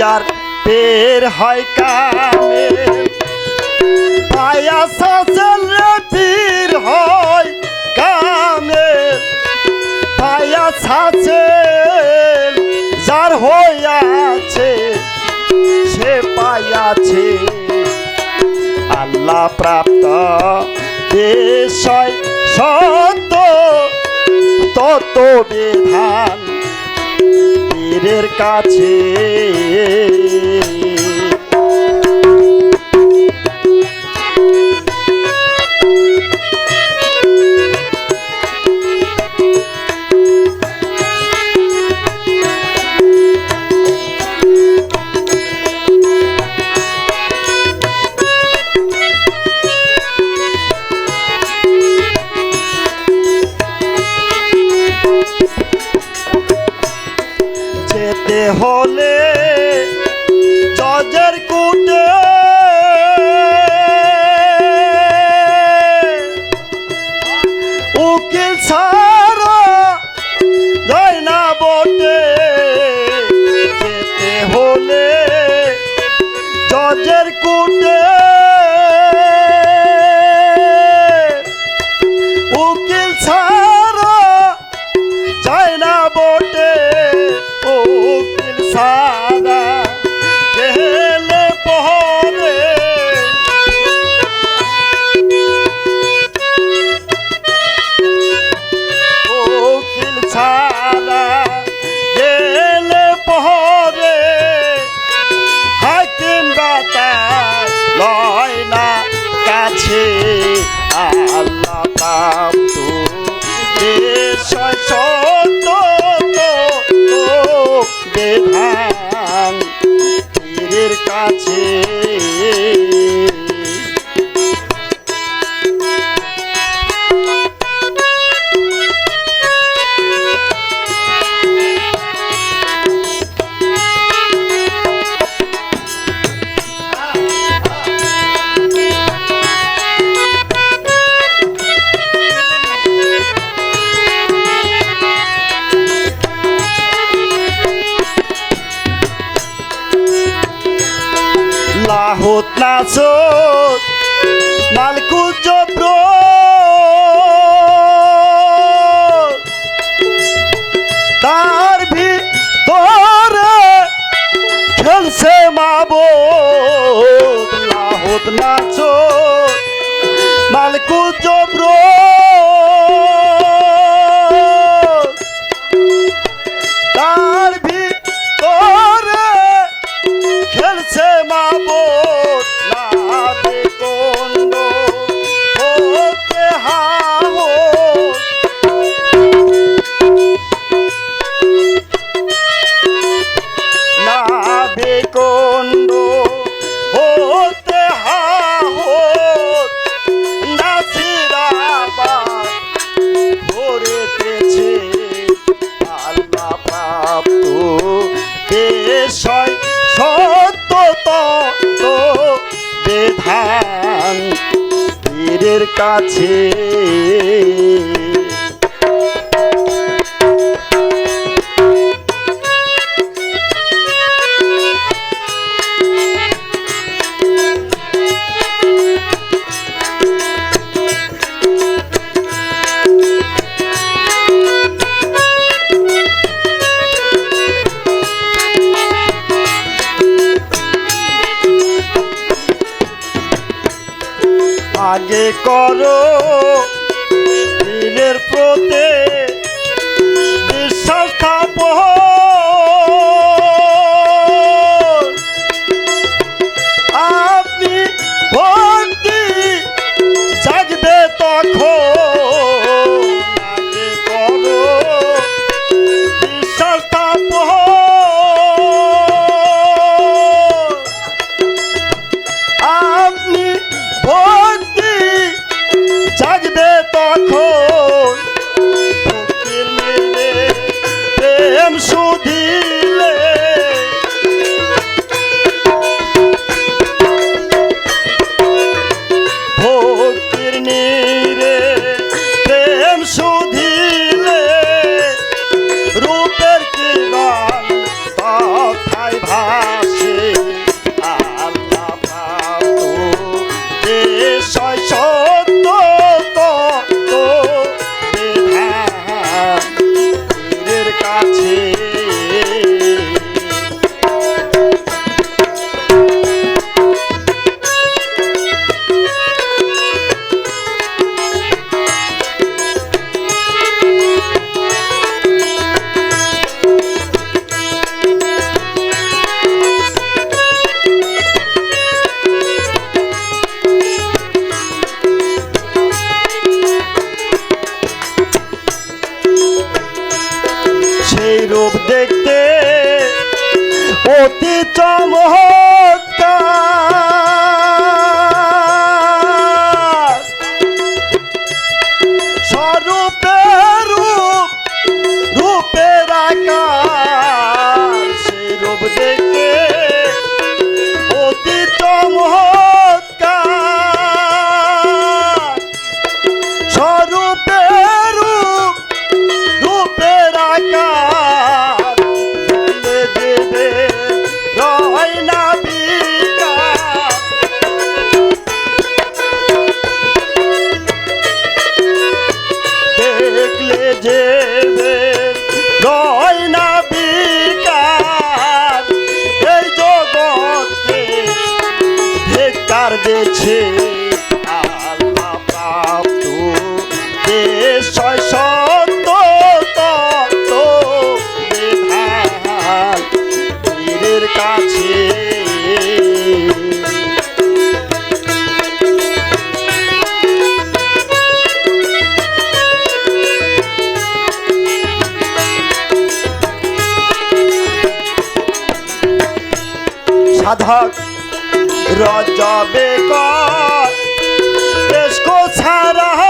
যার পের হয় কামে পায়া সাসেল রে পীর হয় কামে পায়া সাসেল যার হইয়াছে, সে পাইয়াছে। আল্লাহ প্রাপ্ত বিষয় সত্য তত বিধান। পীরের কাছে। লাহুত নাচ মালকুজ তার ভিতরে খেলছে মাবো লাহুত নাচ মালকু কাছে আগে করো দিনের প্রতি বিশ্বাস স্থাপন আপনি ভক্তি জাগবে তখন। রজবে কর দেশ কো ছাড়া